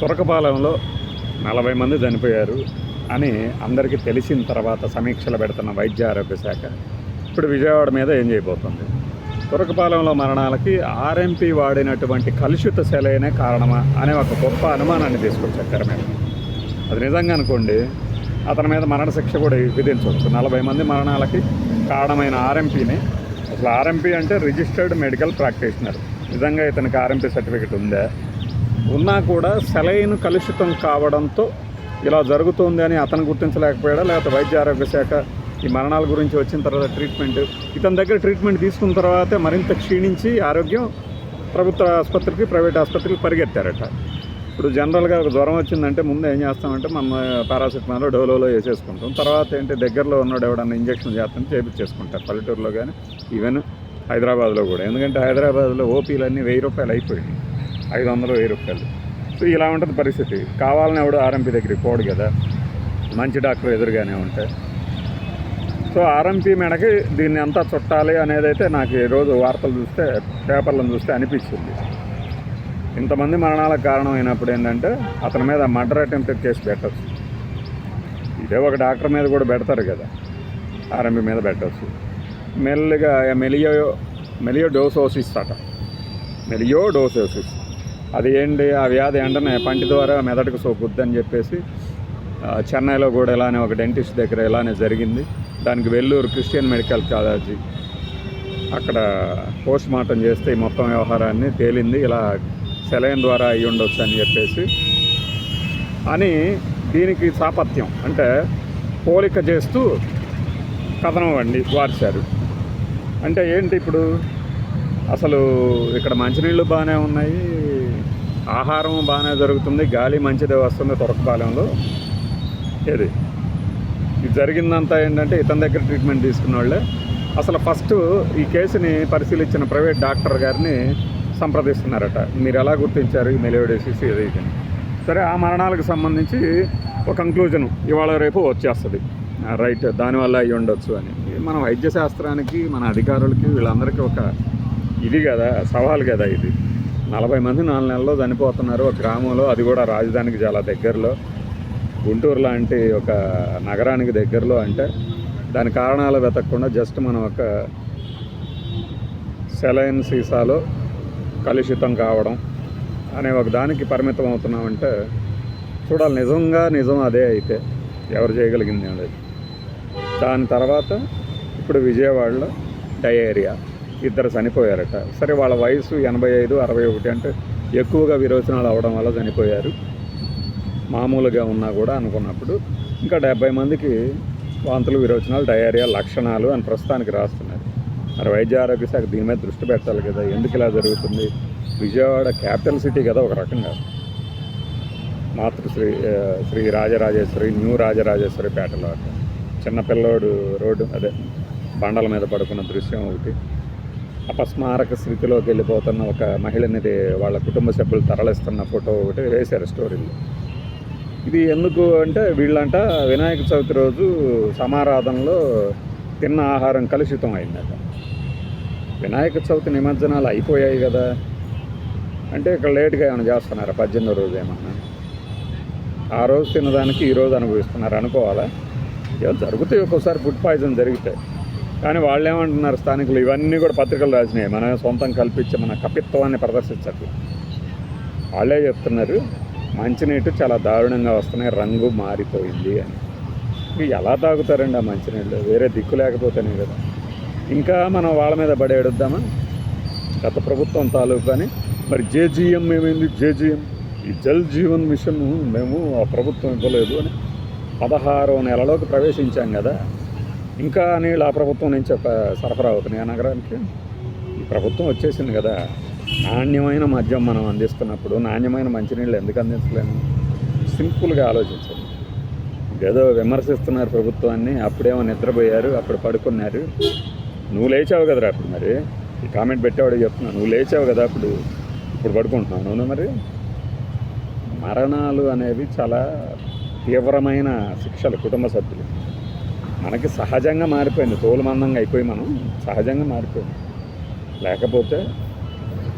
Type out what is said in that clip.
తురకపాలెంలో నలభై మంది చనిపోయారు అని అందరికీ తెలిసిన తర్వాత సమీక్షలు పెడుతున్న వైద్య ఆరోగ్య శాఖ ఇప్పుడు విజయవాడ మీద ఏం చేయబోతుంది? తురకపాలెంలో మరణాలకి ఆర్ఎంపీ వాడినటువంటి కలుషిత శైలైనే కారణమా అనే ఒక గొప్ప అనుమానాన్ని తీసుకొచ్చారు తెర మీద. అది నిజంగా అనుకోండి అతని మీద మరణశిక్ష కూడా విధించవచ్చు. నలభై మంది మరణాలకి కారణమైన ఆర్ఎంపీని అసలు ఆర్ఎంపీ అంటే రిజిస్టర్డ్ మెడికల్ ప్రాక్టీషనర్. నిజంగా ఇతనికి ఆర్ఎంపీ సర్టిఫికేట్ ఉందా? ఉన్నా కూడా సెలైన్ కలుషితం కావడంతో ఇలా జరుగుతుంది అని అతను గుర్తించలేకపోయాడా? లేకపోతే వైద్య ఆరోగ్య శాఖ ఈ మరణాల గురించి వచ్చిన తర్వాత ట్రీట్మెంట్ ఇతని దగ్గర ట్రీట్మెంట్ తీసుకున్న తర్వాతే మరింత క్షీణించి ఆరోగ్యం ప్రభుత్వ ఆసుపత్రికి ప్రైవేట్ ఆసుపత్రికి పరిగెత్తారట. ఇప్పుడు జనరల్గా ఒక జ్వరం వచ్చిందంటే ముందు ఏం చేస్తామంటే మనం పారాసిటమాల్ డోలోలో వేసేసుకుంటాం. తర్వాత ఏంటి దగ్గరలో ఉన్నాడు ఎవడన్నా ఇంజక్షన్ చేస్తాం చేపించేసుకుంటారు పల్లెటూరులో కానీ ఈవెన్ హైదరాబాద్లో కూడా. ఎందుకంటే హైదరాబాద్లో ఓపీలన్నీ వెయ్యి రూపాయలు అయిపోయాయి ఐదు వందలు వెయ్యి రూపాయలు. సో ఇలా ఉంటుంది పరిస్థితి. కావాలని ఎవడు ఆర్ఎంపీ దగ్గరికి పోడు కదా. మంచి డాక్టర్ ఎదురుగానే ఉంటాయి సో ఆర్ఎంపీ మెడకి దీన్ని అంతా చుట్టాలి అనేది అయితే నాకు ఈరోజు వార్తలు చూస్తే పేపర్లను చూస్తే అనిపించింది. ఇంతమంది మరణాలకు కారణం అయినప్పుడు ఏంటంటే అతని మీద మర్డర్ అటెంప్ట్ కేసు పెట్టచ్చు. ఇదే ఒక డాక్టర్ మీద కూడా పెడతారు కదా. ఆర్ఎంపీ మీద పెట్టచ్చు. మెల్లిగా మెలియో మెలియో డోసోసిస్ అట. మెలియో డోసోసిస్. అది ఏంటి? ఆ వ్యాధి వెంటనే పంటి ద్వారా మెదడుకు సోకుద్దని చెప్పేసి చెన్నైలో కూడా ఇలానే ఒక డెంటిస్ట్ దగ్గర ఇలానే జరిగింది. దానికి వెల్లూరు క్రిస్టియన్ మెడికల్ కాలేజీ అక్కడ పోస్ట్ మార్టం చేస్తే ఈ మొత్తం వ్యవహారాన్ని తేలింది. ఇలా సెలైన్ ద్వారా అయ్యి ఉండొచ్చు అని చెప్పేసి. అని దీనికి సాపత్యం అంటే పోలిక చేస్తూ కథనం వండి వార్చారు. అంటే ఏంటి ఇప్పుడు? అసలు ఇక్కడ మంచినీళ్ళు బాగానే ఉన్నాయి ఆహారం బాగానే జరుగుతుంది గాలి మంచిదే వస్తుంది తొరకపాలెంలో. ఏది? ఇది జరిగిందంతా ఏంటంటే ఇతని దగ్గర ట్రీట్మెంట్ తీసుకున్న వాళ్ళే అసలు ఫస్ట్ ఈ కేసుని పరిశీలించిన ప్రైవేట్ డాక్టర్ గారిని సంప్రదిస్తున్నారట. మీరు ఎలా గుర్తించారు ఈ మెలియోడేసిస్ ఇది ఇది? అని. సరే ఆ మరణాలకు సంబంధించి ఒక కంక్లూజన్ ఇవాళ రేపు వచ్చేస్తుంది. రైట్ దానివల్ల అయి ఉండొచ్చు అని. మనం మన వైద్య శాస్త్రానికి మన అధికారులకి వీళ్ళందరికీ ఒక ఇది కదా సవాల్ కదా ఇది. నలభై మంది నాలుగు నెలల్లో చనిపోతున్నారు ఒక గ్రామంలో అది కూడా రాజధానికి చాలా దగ్గరలో. గుంటూరు లాంటి ఒక నగరానికి దగ్గరలో అంటే దాని కారణాలు వెతకకుండా జస్ట్ మనం ఒక సెలైన్ సీసాలో కలుషితం కావడం అనే ఒక దానికి పరిమితం అవుతున్నామంటే చూడాలి నిజంగా నిజం అదే అయితే ఎవరు చేయగలిగింది ఏం దాని తర్వాత ఇప్పుడు విజయవాడలో డయేరియా. ఇద్దరు చనిపోయారట. సరే వాళ్ళ వయసు ఎనభై ఐదు అరవై ఒకటి అంటే ఎక్కువగా విరోచనాలు అవడం వల్ల చనిపోయారు. మామూలుగా ఉన్నా కూడా అనుకున్నప్పుడు ఇంకా డెబ్బై మందికి వాంతులు విరోచనాలు డయేరియా లక్షణాలు అని ప్రస్తుతానికి రాస్తున్నారు. మరి వైద్య ఆరోగ్య శాఖ దీని మీద దృష్టి పెట్టాలి కదా ఎందుకు ఇలా జరుగుతుంది? విజయవాడ క్యాపిటల్ సిటీ కదా ఒక రకంగా. మాతృశ్రీ శ్రీ రాజరాజేశ్వరి న్యూ రాజరాజేశ్వరి పేటలో చిన్న పిల్లోడు రోడ్డు అదే బండల మీద పడుకున్న దృశ్యం ఒకటి. అపస్మారక స్థితిలోకి వెళ్ళిపోతున్న ఒక మహిళని వాళ్ళ కుటుంబ సభ్యులు తరలిస్తున్న ఫోటో ఒకటి వేశారు స్టోరీలో. ఇది ఎందుకు అంటే వీళ్ళంట వినాయక చవితి రోజు సమారాధనలో తిన్న ఆహారం కలుషితం అయిందట. వినాయక చవితి నిమజ్జనాలు అయిపోయాయి కదా. అంటే ఇక్కడ లేట్గా ఏమైనా చేస్తున్నారా? పద్దెనిమిదో రోజు ఏమన్నా? ఆ రోజు తినదానికి ఈరోజు అనుభవిస్తున్నారు? అనుకోవాలా? ఏదో జరుగుతాయి ఒక్కోసారి ఫుడ్ పాయిజన్ జరిగితే. కానీ వాళ్ళు ఏమంటున్నారు స్థానికులు ఇవన్నీ కూడా పత్రికలు రాసినాయి. మనం సొంతం కల్పించి మన కపిత్వాన్ని ప్రదర్శించట్లు. వాళ్ళే చెప్తున్నారు మంచినీటి చాలా దారుణంగా వస్తున్నాయి రంగు మారిపోయింది అని. ఇవి ఎలా తాగుతారండి ఆ మంచినీళ్ళు? వేరే దిక్కు లేకపోతేనే కదా. ఇంకా మనం వాళ్ళ మీద పడేడుద్దామా గత ప్రభుత్వం తాలూకు కానీ మరి జేజీఎం ఏమైంది? జేజీఎం ఈ జల్ జీవన్ మిషన్ మేము ఆ ప్రభుత్వం ఇవ్వలేదు అని పదహారో నెలలోకి ప్రవేశించాం కదా. ఇంకా నీళ్ళు ఆ ప్రభుత్వం నుంచి ఒక సరఫరా అవుతున్నాయి. ఆ నగరానికి ఈ ప్రభుత్వం వచ్చేసింది కదా. నాణ్యమైన మద్యం మనం అందిస్తున్నప్పుడు నాణ్యమైన మంచినీళ్ళు ఎందుకు అందించలేము? సింపుల్గా ఆలోచించండి. ఏదో విమర్శిస్తున్నారు ప్రభుత్వాన్ని అప్పుడేమో నిద్రపోయారు అప్పుడు పడుకున్నారు. నువ్వు లేచావు కదరా అప్పుడు మరి? ఈ కామెంట్ పెట్టేవాడు చెప్తున్నాను నువ్వు లేచావు కదా అప్పుడు? ఇప్పుడు పడుకుంటున్నావు నువ్వు మరి? మరణాలు అనేవి చాలా తీవ్రమైన శిక్షలు కుటుంబ సభ్యులు. మనకి సహజంగా మారిపోయింది. తోలు మందంగా అయిపోయి మనం సహజంగా మారిపోయింది. లేకపోతే